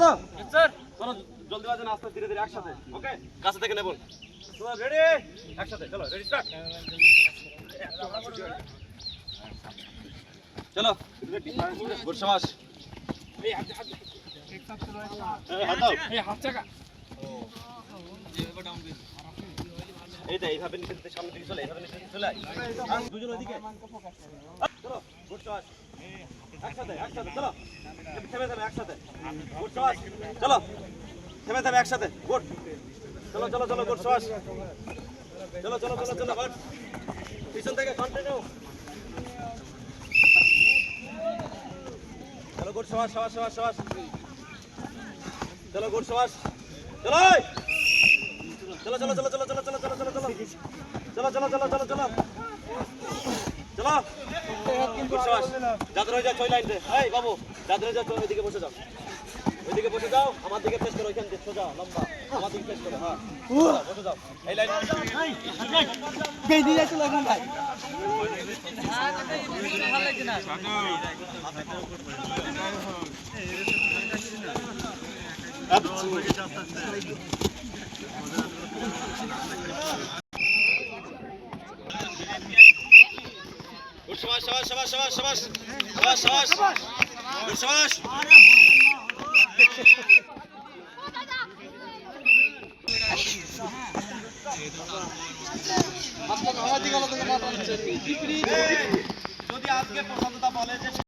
তো? স্যার চলো জলদি বাজে আস্তে ধীরে ধীরে একসাথে ওকে কাছে থেকে নেবুন চলো রেডি একসাথে চলো রেডি স্টার্ট চলো গুড শাবাশ এই, হাত দাও। এই তো এইভাবে নিচে সামনে দিকে চলে এইভাবে নিচে চলে দুজন ওইদিকে। চলো গুড শাবাশ একসাথে একসাথে চলো থেমে থেমে একসাথে গুড শাবাশ চলো থেমে থেমে একসাথে গুড চলো চলো চলো গুড শাবাশ চলো চলো চলো চলো গুড পিছন থেকে কন্টিনিউ চলো গুড শাবাশ শাবাশ শাবাশ শাবাশ চলো গুড চলো এই। চলো চলো চলো চলো চলো চলো চলো চলো চলো চলো চলো চলো চলো চলো চলো। যাদের হয়ে যাও ছয় লাইন এই বাবু যাদের হয়ে চলো ওইদিকে বসে যাও। ওইদিকে বসে যাও আমার দিকে ফেস করো ওইখান থেকে সোজা লম্বা। আমার দিকে ফেস করো হ্যাঁ। বসে যাও। এই লাইন। ভালো লাগছে না গুড শাবাশ শাবাশ শাবাশ শাবাশ শাবাশ গুড শাবাশ যদি আজকে প্রশান্ততা বলে যে